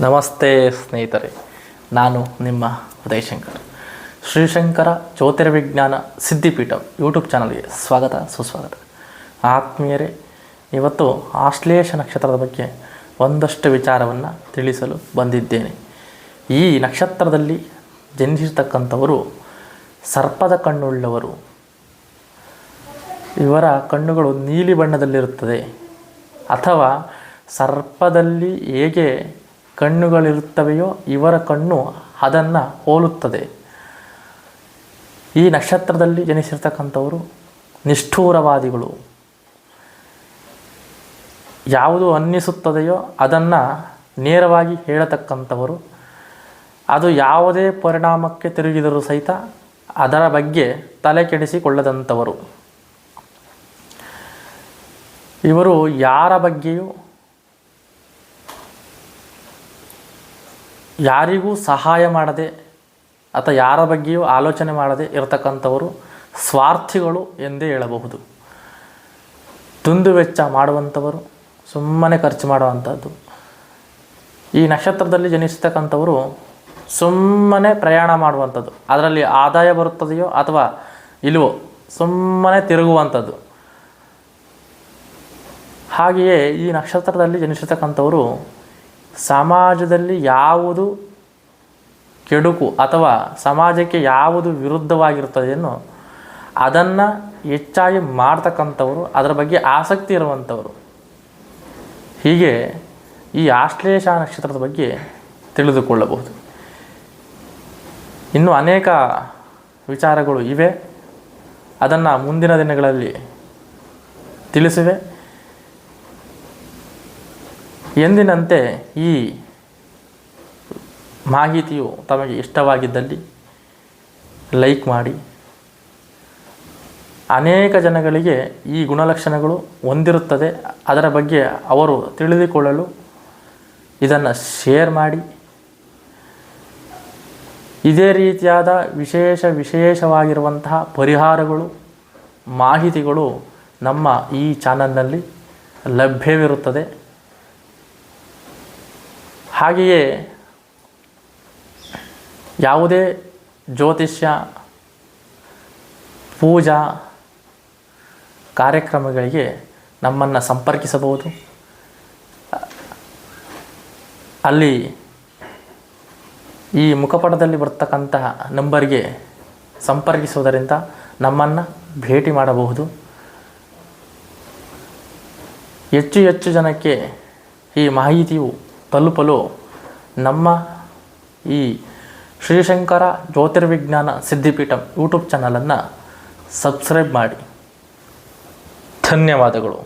ನಮಸ್ತೆ ಸ್ನೇಹಿತರೆ, ನಾನು ನಿಮ್ಮ ಉದಯಶಂಕರ್. ಶ್ರೀಶಂಕರ ಜ್ಯೋತಿರ್ವಿಜ್ಞಾನ ಸಿದ್ಧಿಪೀಠ ಯೂಟ್ಯೂಬ್ ಚಾನಲ್ಗೆ ಸ್ವಾಗತ, ಸುಸ್ವಾಗತ. ಆತ್ಮೀಯರೇ, ಇವತ್ತು ಆಶ್ಲೇಷ ನಕ್ಷತ್ರದ ಬಗ್ಗೆ ಒಂದಷ್ಟು ವಿಚಾರವನ್ನು ತಿಳಿಸಲು ಬಂದಿದ್ದೇನೆ. ಈ ನಕ್ಷತ್ರದಲ್ಲಿ ಜನಿಸಿರ್ತಕ್ಕಂಥವರು ಸರ್ಪದ ಕಣ್ಣುಳ್ಳವರು. ಇವರ ಕಣ್ಣುಗಳು ನೀಲಿ ಬಣ್ಣದಲ್ಲಿರುತ್ತದೆ. ಅಥವಾ ಸರ್ಪದಲ್ಲಿ ಹೇಗೆ ಕಣ್ಣುಗಳಿರುತ್ತವೆಯೋ ಇವರ ಕಣ್ಣು ಅದನ್ನು ಹೋಲುತ್ತದೆ. ಈ ನಕ್ಷತ್ರದಲ್ಲಿ ಜನಿಸಿರ್ತಕ್ಕಂಥವರು ನಿಷ್ಠೂರವಾದಿಗಳು. ಯಾವುದು ಅನ್ನಿಸುತ್ತದೆಯೋ ಅದನ್ನು ನೇರವಾಗಿ ಹೇಳತಕ್ಕಂಥವರು. ಅದು ಯಾವುದೇ ಪರಿಣಾಮಕ್ಕೆ ತಿರುಗಿದರೂ ಸಹಿತ ಅದರ ಬಗ್ಗೆ ತಲೆ ಕೆಡಿಸಿಕೊಳ್ಳದಂಥವರು. ಇವರು ಯಾರ ಬಗ್ಗೆಯೂ ಯಾರಿಗೂ ಸಹಾಯ ಮಾಡದೆ ಅಥವಾ ಯಾರ ಬಗ್ಗೆಯೂ ಆಲೋಚನೆ ಮಾಡದೆ ಇರತಕ್ಕಂಥವರು ಸ್ವಾರ್ಥಿಗಳು ಎಂದೇ ಹೇಳಬಹುದು. ತುಂದು ವೆಚ್ಚ ಮಾಡುವಂಥವರು, ಸುಮ್ಮನೆ ಖರ್ಚು ಮಾಡುವಂಥದ್ದು. ಈ ನಕ್ಷತ್ರದಲ್ಲಿ ಜನಿಸ್ತಕ್ಕಂಥವರು ಸುಮ್ಮನೆ ಪ್ರಯಾಣ ಮಾಡುವಂಥದ್ದು. ಅದರಲ್ಲಿ ಆದಾಯ ಬರುತ್ತದೆಯೋ ಅಥವಾ ಇಲ್ಲವೋ ಸುಮ್ಮನೆ ತಿರುಗುವಂಥದ್ದು. ಹಾಗೆಯೇ ಈ ನಕ್ಷತ್ರದಲ್ಲಿ ಜನಿಸಿರ್ತಕ್ಕಂಥವರು ಸಮಾಜದಲ್ಲಿ ಯಾವುದು ಕೆಡುಕು ಅಥವಾ ಸಮಾಜಕ್ಕೆ ಯಾವುದು ವಿರುದ್ಧವಾಗಿರುತ್ತದೆಯೋ ಅದನ್ನು ಹೆಚ್ಚಾಗಿ ಮಾಡ್ತಕ್ಕಂಥವರು, ಅದರ ಬಗ್ಗೆ ಆಸಕ್ತಿ ಇರುವಂಥವರು. ಹೀಗೆ ಈ ಆಶ್ಲೇಷ ನಕ್ಷತ್ರದ ಬಗ್ಗೆ ತಿಳಿದುಕೊಳ್ಳಬಹುದು. ಇನ್ನು ಅನೇಕ ವಿಚಾರಗಳು ಇವೆ. ಅದನ್ನು ಮುಂದಿನ ದಿನಗಳಲ್ಲಿ ತಿಳಿಸಿವೆ. ಎಂದಿನಂತೆ ಈ ಮಾಹಿತಿಯು ತಮಗೆ ಇಷ್ಟವಾಗಿದ್ದಲ್ಲಿ ಲೈಕ್ ಮಾಡಿ. ಅನೇಕ ಜನಗಳಿಗೆ ಈ ಗುಣಲಕ್ಷಣಗಳು ಹೊಂದಿರುತ್ತದೆ. ಅದರ ಬಗ್ಗೆ ಅವರು ತಿಳಿದುಕೊಳ್ಳಲು ಇದನ್ನು ಶೇರ್ ಮಾಡಿ. ಇದೇ ರೀತಿಯಾದ ವಿಶೇಷ ವಿಶೇಷವಾಗಿರುವಂತಹ ಪರಿಹಾರಗಳು, ಮಾಹಿತಿಗಳು ನಮ್ಮ ಈ ಚಾನಲ್ನಲ್ಲಿ ಲಭ್ಯವಿರುತ್ತದೆ. ಹಾಗೆಯೇ ಯಾವುದೇ ಜ್ಯೋತಿಷ್ಯ, ಪೂಜಾ ಕಾರ್ಯಕ್ರಮಗಳಿಗೆ ನಮ್ಮನ್ನು ಸಂಪರ್ಕಿಸಬಹುದು. ಅಲ್ಲಿ ಈ ಮುಖಪಟದಲ್ಲಿ ಬರ್ತಕ್ಕಂತಹ ನಂಬರ್ಗೆ ಸಂಪರ್ಕಿಸುವುದರಿಂದ ನಮ್ಮನ್ನು ಭೇಟಿ ಮಾಡಬಹುದು. ಹೆಚ್ಚು ಹೆಚ್ಚು ಜನಕ್ಕೆ ಈ ಮಾಹಿತಿಯು ತಲುಪಲು ನಮ್ಮ ಈ ಶ್ರೀಶಂಕರ ಜ್ಯೋತಿರ್ವಿಜ್ಞಾನ ಸಿದ್ಧಿಪೀಠ ಯೂಟ್ಯೂಬ್ ಚಾನಲನ್ನು ಸಬ್ಸ್ಕ್ರೈಬ್ ಮಾಡಿ. ಧನ್ಯವಾದಗಳು.